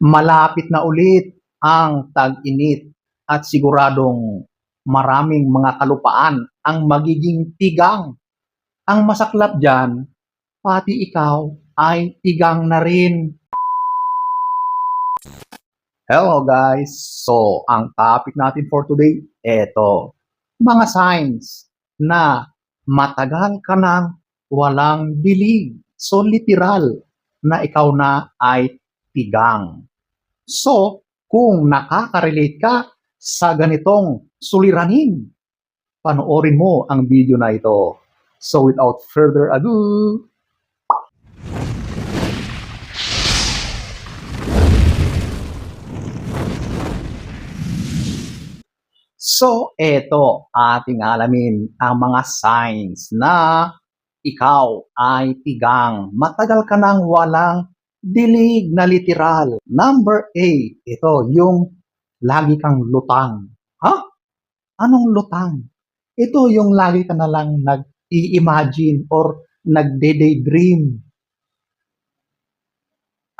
malapit na ulit ang tag-init at siguradong maraming mga kalupaan ang magiging tigang. Ang masaklap dyan, pati ikaw ay tigang na rin. Hello guys! So, ang topic natin for today, eto. Mga signs na matagal ka nang walang dilig. So, literal na ikaw na ay tigang. So, kung nakaka-relate ka sa ganitong suliranin, panoorin mo ang video na ito. So, without further ado, So, eto ating alamin ang mga signs na ikaw ay tigang. Matagal ka nang walang dilig na literal. Number 8, ito yung lagi kang lutang. Ha? Anong lutang? Ito yung lagi ka na lang nag-i-imagine or nagde-daydream.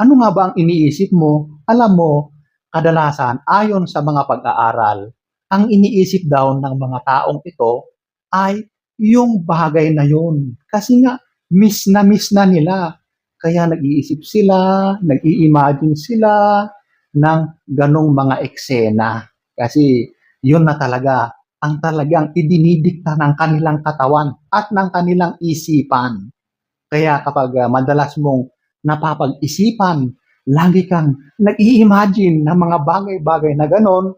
Ano nga ba ang iniisip mo? Alam mo, kadalasan ayon sa mga pag-aaral, ang iniisip daw ng mga taong ito ay yung bagay na yun. Kasi nga, miss na miss na nila. Kaya nag-iisip sila, nag-i-imagine sila ng ganong mga eksena. Kasi yun na talaga ang talagang idinidikta ng kanilang katawan at ng kanilang isipan. Kaya kapag uh, madalas mong napapag-isipan, lagi kang nag-i-imagine ng mga bagay-bagay na ganon,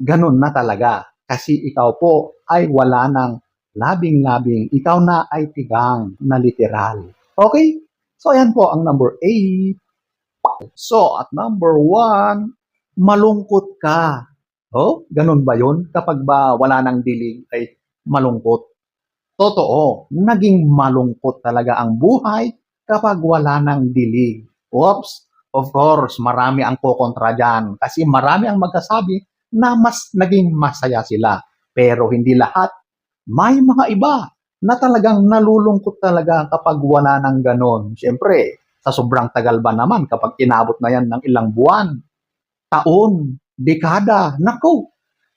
ganun na talaga. Kasi ikaw po ay wala ng labing-labing. Ikaw na ay tigang na literal. Okay? So, ayan po ang number 8. So, at number 1, malungkot ka. Oh, ganun ba yun? Kapag ba wala ng dilig ay malungkot. Totoo, naging malungkot talaga ang buhay kapag wala ng dilig. Oops, of course, marami ang kukontra dyan. Kasi marami ang magsasabi na mas naging masaya sila. Pero hindi lahat. May mga iba na talagang nalulungkot talaga kapag wala ng ganon. Siyempre, sa sobrang tagal ba naman kapag inabot na yan ng ilang buwan, taon, dekada, nako,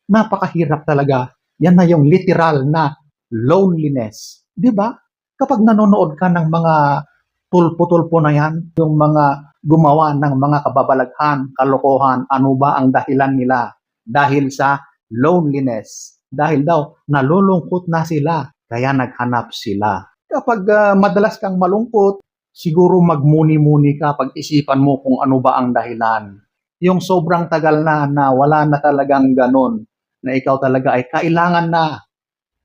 napakahirap talaga. Yan na yung literal na loneliness. Di ba? Kapag nanonood ka ng mga tulpo-tulpo na yan, yung mga gumawa ng mga kababalaghan, kalokohan, ano ba ang dahilan nila? dahil sa loneliness. Dahil daw, nalulungkot na sila, kaya naghanap sila. Kapag uh, madalas kang malungkot, siguro magmuni-muni ka, pag-isipan mo kung ano ba ang dahilan. Yung sobrang tagal na na wala na talagang ganon, na ikaw talaga ay kailangan na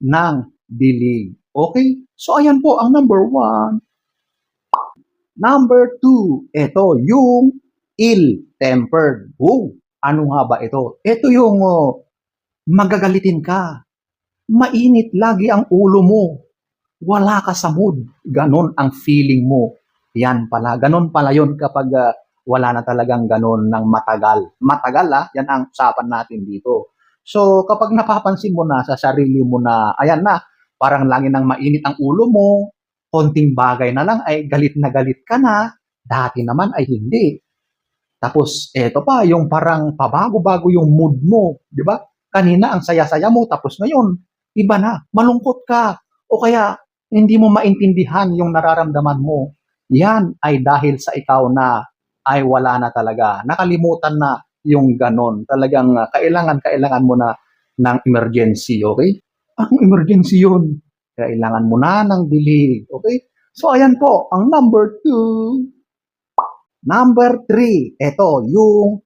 ng dilig. Okay? So, ayan po ang number one. Number two, ito yung ill-tempered. Oh, ano nga ba ito? Ito yung oh, magagalitin ka. Mainit lagi ang ulo mo. Wala ka sa mood. Ganon ang feeling mo. Yan pala. Ganon pala yun kapag uh, wala na talagang ganon ng matagal. Matagal ah, yan ang usapan natin dito. So kapag napapansin mo na sa sarili mo na, ayan na, parang lagi nang mainit ang ulo mo, konting bagay na lang ay galit na galit ka na, dati naman ay hindi. Tapos, eto pa, yung parang pabago-bago yung mood mo, di ba? Kanina, ang saya-saya mo, tapos ngayon, iba na, malungkot ka. O kaya, hindi mo maintindihan yung nararamdaman mo. Yan ay dahil sa ikaw na ay wala na talaga. Nakalimutan na yung ganon. Talagang uh, kailangan, kailangan mo na ng emergency, okay? Ang emergency yun. Kailangan mo na ng dilig, okay? So, ayan po, ang number two, Number three, ito, yung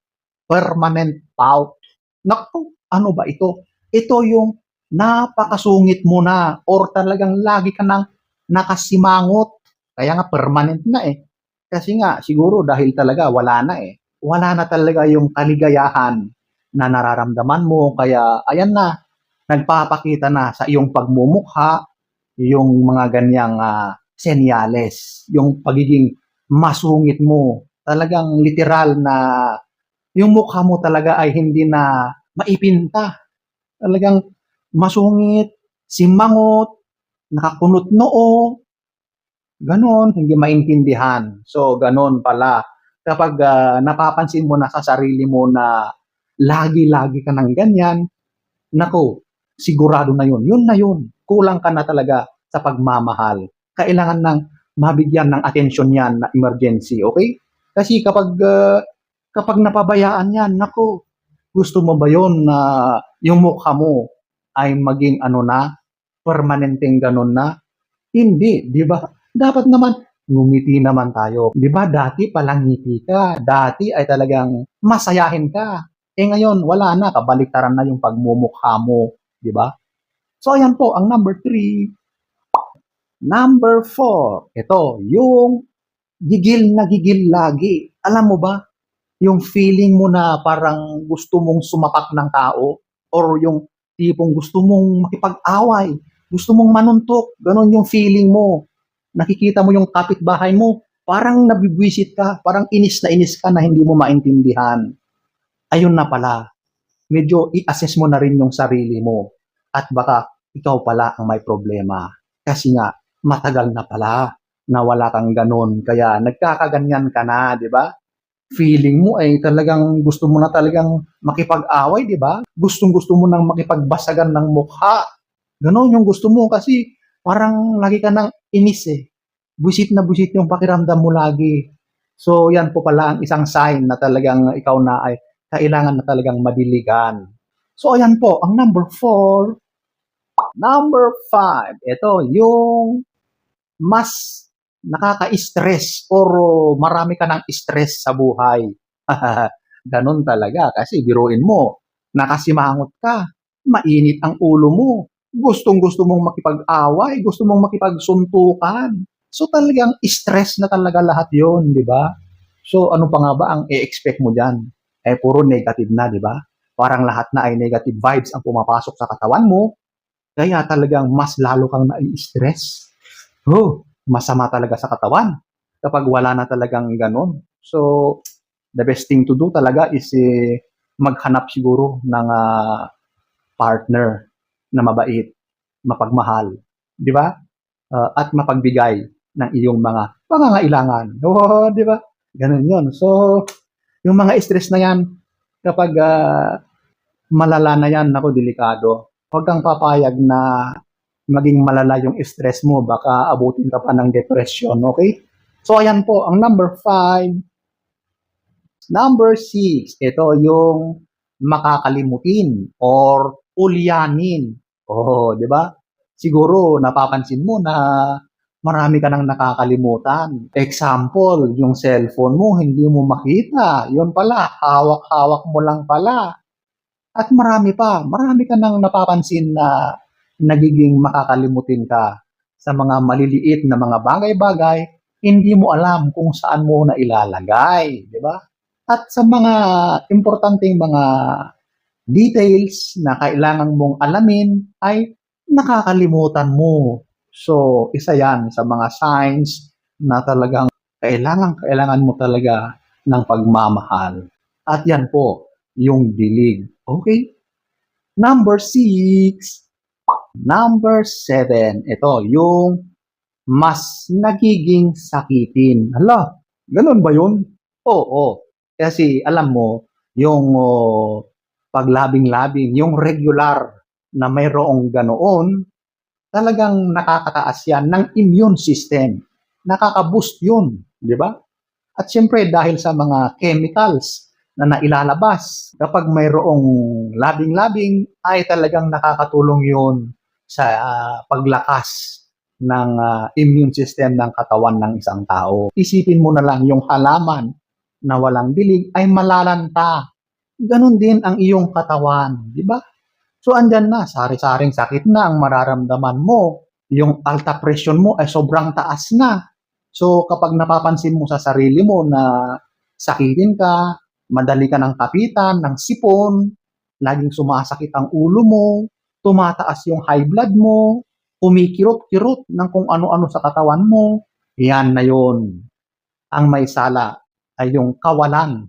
permanent pout. Naku, ano ba ito? Ito yung napakasungit mo na or talagang lagi ka nang nakasimangot. Kaya nga permanent na eh. Kasi nga, siguro dahil talaga wala na eh. Wala na talaga yung kaligayahan na nararamdaman mo. Kaya, ayan na, nagpapakita na sa iyong pagmumukha yung mga ganyang uh, senyales, yung pagiging masungit mo, talagang literal na yung mukha mo talaga ay hindi na maipinta. Talagang masungit, simangot, nakakunot noo, ganon, hindi maintindihan. So, ganon pala. kapag ah, napapansin mo na sa sarili mo na lagi-lagi ka ng ganyan, nako, sigurado na yun. Yun na yun. Kulang ka na talaga sa pagmamahal. Kailangan ng mabigyan ng atensyon yan na emergency, okay? Kasi kapag ah, kapag napabayaan yan, nako, gusto mo ba yun na yung mukha mo ay maging ano na, permanenteng ganun na? Hindi, di ba? Dapat naman, ngumiti naman tayo. Di ba, dati palang ngiti ka. Dati ay talagang masayahin ka. Eh ngayon, wala na, kabaliktaran na yung pagmumukha mo. Di ba? So, ayan po, ang number three. Number four, ito, yung gigil na gigil lagi. Alam mo ba, yung feeling mo na parang gusto mong sumapak ng tao or yung tipong gusto mong makipag-away, gusto mong manuntok, ganon yung feeling mo. Nakikita mo yung kapitbahay mo, parang nabibwisit ka, parang inis na inis ka na hindi mo maintindihan. Ayun na pala, medyo i-assess mo na rin yung sarili mo at baka ikaw pala ang may problema. Kasi nga, matagal na pala na wala kang ganon. Kaya nagkakaganyan ka na, di ba? Feeling mo ay talagang gusto mo na talagang makipag-away, di ba? Gustong gusto mo nang makipagbasagan ng mukha. Ganon yung gusto mo kasi parang lagi ka nang inis eh. Busit na busit yung pakiramdam mo lagi. So yan po pala ang isang sign na talagang ikaw na ay kailangan na talagang madiligan. So ayan po, ang number four. Number five, ito yung mas nakaka-stress or marami ka ng stress sa buhay. Ganon talaga kasi biruin mo, nakasimangot ka, mainit ang ulo mo, gustong gusto mong makipag-away, gusto mong makipagsuntukan. So talagang stress na talaga lahat yon di ba? So ano pa nga ba ang i-expect mo dyan? Eh puro negative na, di ba? Parang lahat na ay negative vibes ang pumapasok sa katawan mo, kaya talagang mas lalo kang nai-stress. Oh, masama talaga sa katawan kapag wala na talagang ganon. So, the best thing to do talaga is eh, maghanap siguro ng ah, partner na mabait, mapagmahal, di ba? Ah, at mapagbigay ng iyong mga pangangailangan. Oo, di ba? Ganun yun. So, yung mga stress na yan, kapag ah, malala na yan, ako delikado. Huwag kang papayag na maging malala yung stress mo, baka abutin ka pa ng depression, okay? So, ayan po, ang number five. Number six, ito yung makakalimutin or ulyanin. Oh, di ba? Siguro, napapansin mo na marami ka nang nakakalimutan. Example, yung cellphone mo, hindi mo makita. Yun pala, hawak-hawak mo lang pala. At marami pa, marami ka nang napapansin na nagiging makakalimutin ka sa mga maliliit na mga bagay-bagay, hindi mo alam kung saan mo na ilalagay, di ba? At sa mga importanteng mga details na kailangan mong alamin ay nakakalimutan mo. So, isa yan sa mga signs na talagang kailangan, kailangan mo talaga ng pagmamahal. At yan po, yung dilig. Okay? Number six, Number seven, ito, yung mas nagiging sakitin. Hala, ganun ba yun? Oo, kasi alam mo, yung oh, paglabing-labing, yung regular na mayroong ganoon, talagang nakakataas yan ng immune system. Nakaka-boost yun, di ba? At siyempre, dahil sa mga chemicals na nailalabas, kapag mayroong labing-labing, ay talagang nakakatulong yun sa ah, paglakas ng ah, immune system ng katawan ng isang tao. Isipin mo na lang yung halaman na walang dilig ay malalanta. Ganon din ang iyong katawan, di ba? So andyan na, sari-saring sakit na ang mararamdaman mo. Yung alta pressure mo ay sobrang taas na. So kapag napapansin mo sa sarili mo na sakitin ka, madali ka ng kapitan, ng sipon, laging sumasakit ang ulo mo, tumataas yung high blood mo, kumikirot-kirot ng kung ano-ano sa katawan mo, yan na yon. Ang may sala ay yung kawalan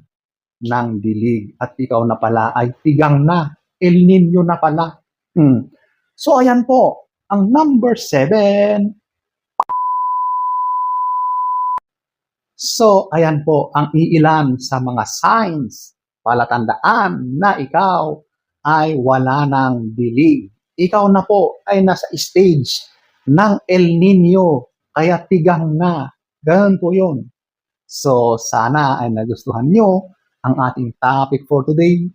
ng dilig at ikaw na pala ay tigang na, El Nino na pala. Hmm. So ayan po, ang number seven. So, ayan po ang iilan sa mga signs, palatandaan na ikaw ay wala ng dilig. Ikaw na po ay nasa stage ng El Nino, kaya tigang na. Ganun po yun. So, sana ay nagustuhan nyo ang ating topic for today.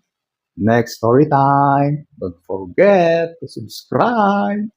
Next story time. Don't forget to subscribe.